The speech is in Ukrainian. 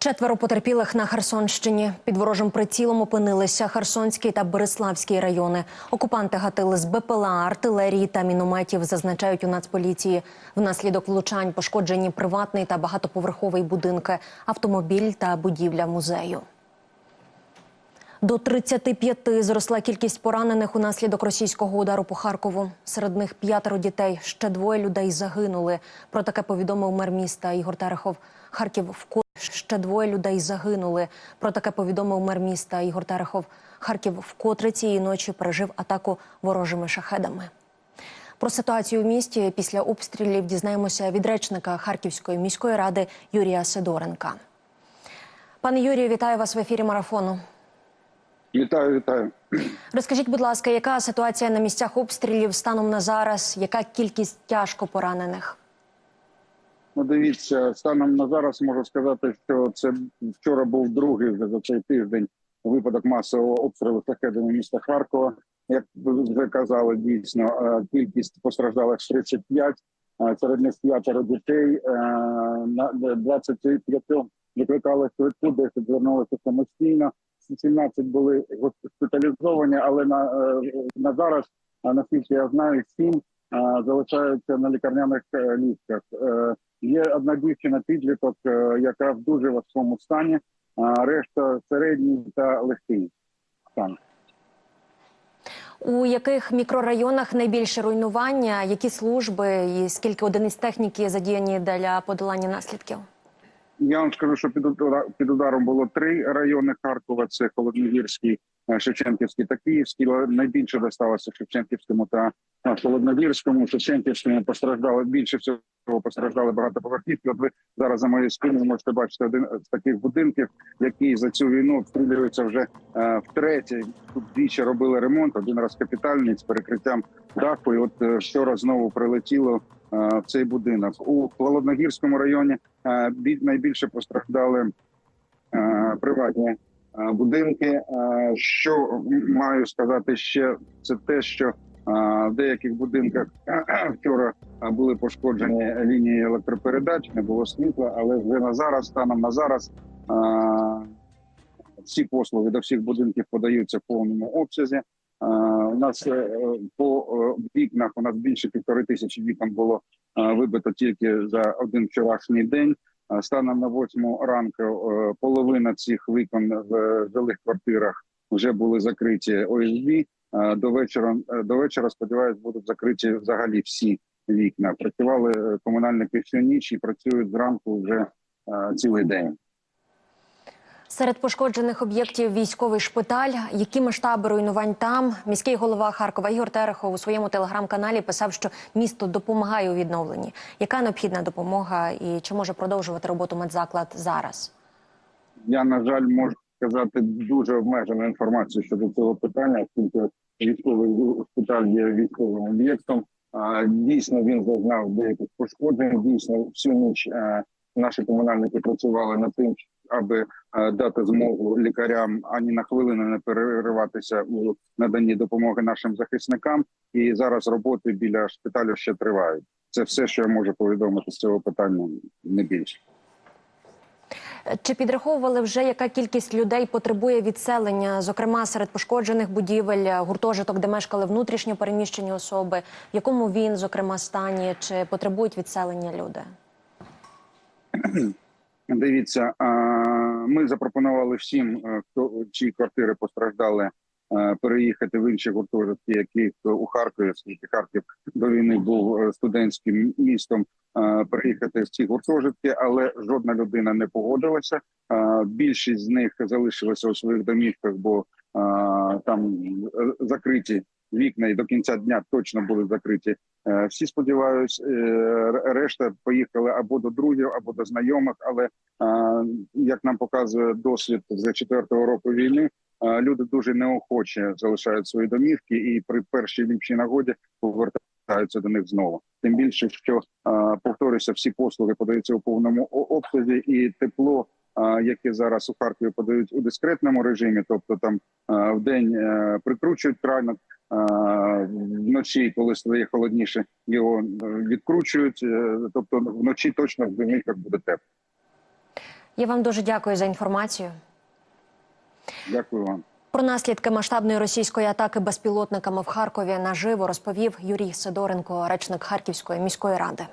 Четверо потерпілих на Херсонщині. Під ворожим прицілом опинилися Херсонський та Береславський райони. Окупанти гатили з БПЛА, артилерії та мінометів, зазначають у Нацполіції. Внаслідок влучань пошкоджені приватний та багатоповерховий будинки, автомобіль та будівля музею. До 35 зросла кількість поранених унаслідок російського удару по Харкову. Серед них п'ятеро дітей. Ще двоє людей загинули. Про таке повідомив мер міста Ігор Терехов. Харків вкотре ще двоє людей загинули. Про таке повідомив мер міста Ігор Терехов. Харків вкотре цієї ночі пережив атаку ворожими шахедами. Про ситуацію в місті після обстрілів дізнаємося від речника Харківської міської ради Юрія Сидоренка. Пане Юрію, вітаю вас в ефірі марафону. Вітаю, вітаю. Розкажіть, будь ласка, яка ситуація на місцях обстрілів станом на зараз? Яка кількість тяжко поранених? Ну, дивіться, станом на зараз можу сказати, що це вчора був другий вже за цей тиждень випадок масового обстрілу шахедами міста Харкова. Як ви вже казали, дійсно е, кількість постраждалих 35, е, серед них п'ятеро дітей. е, На 25 викликали швидку, 10 звернулися самостійно. 17 були госпіталізовані, але на, е, на зараз, наскільки я знаю, 7 е, залишаються на лікарняних е, ліжках. Є одна дівчина підліток, яка в дуже важкому стані, а решта середній та легкий стан. У яких мікрорайонах найбільше руйнування? Які служби і скільки одиниць техніки задіяні для подолання наслідків? Я вам скажу, що під ударом було три райони Харкова: це Холодногірський, е, Шевченківський та Київський. Найбільше досталося Шевченківському та е, Холодногірському. Шевченківському постраждало більше всього постраждали багатоповерхівки. От ви зараз за моєю спиною можете бачити один з таких будинків, який за цю війну обстрілюється вже е, втретє. Тут двічі робили ремонт. Один раз капітальний з перекриттям даху. І от вчора знову прилетіло в цей будинок у Холодногірському районі. Е, найбільше постраждали е, приватні е, будинки. Е, Що маю сказати ще, це те, що е, в деяких будинках вчора е, були пошкоджені лінії електропередач, не було світла, але вже на зараз, станом на зараз, е, всі послуги до всіх будинків подаються в повному обсязі. У нас е, по е, вікнах у нас більше півтори тисячі вікон було е, вибито тільки за один вчорашній день. Станом на восьму ранку половина цих вікон в жилих квартирах вже були закриті ОСБ. До вечора до вечора сподіваюсь, будуть закриті взагалі всі вікна. Працювали комунальники всю ніч і працюють зранку вже цілий день. Серед пошкоджених об'єктів військовий шпиталь. Які масштаби руйнувань там? Міський голова Харкова Ігор Терехов у своєму телеграм-каналі писав, що місто допомагає у відновленні. Яка необхідна допомога і чи може продовжувати роботу медзаклад зараз? Я на жаль можу сказати дуже обмежену інформацію щодо цього питання, оскільки військовий шпиталь є військовим об'єктом. Дійсно, він зазнав деяких пошкоджень. Дійсно, всю ніч е, наші комунальники працювали над тим, аби е, дати змогу лікарям ані на хвилину не перериватися у наданні допомоги нашим захисникам. І зараз роботи біля шпиталю ще тривають. Це все, що я можу повідомити з цього питання, не більше. Чи підраховували вже яка кількість людей потребує відселення, зокрема серед пошкоджених будівель, гуртожиток, де мешкали внутрішньо переміщені особи? В якому він, зокрема, стані, чи потребують відселення люди? Дивіться, ми запропонували всім, е, хто чиї квартири постраждали, е, переїхати в інші гуртожитки, які у Харкові, оскільки Харків до війни був е, студентським містом. е, Переїхати в ці гуртожитки, але жодна людина не погодилася. Е, Більшість з них залишилася у своїх домівках, бо е, там е, закриті вікна, і до кінця дня точно будуть закриті. Е, Всі сподіваюсь, е, решта поїхали або до друзів, або до знайомих. Але е, як нам показує досвід з четвертого року війни, люди дуже неохоче залишають свої домівки, і при першій ліпшій нагоді повертаються до них знову. Тим більше, що повторюся, всі послуги подаються у повному обсязі, і тепло. Яке зараз у Харкові подають у дискретному режимі, тобто там в день е, прикручують кранок, вночі, коли стає холодніше, його е, відкручують. е, Тобто вночі точно в домівках буде тепло. Я вам дуже дякую за інформацію. Дякую вам. Про наслідки масштабної російської атаки безпілотниками в Харкові наживо розповів Юрій Сидоренко, речник Харківської міської ради.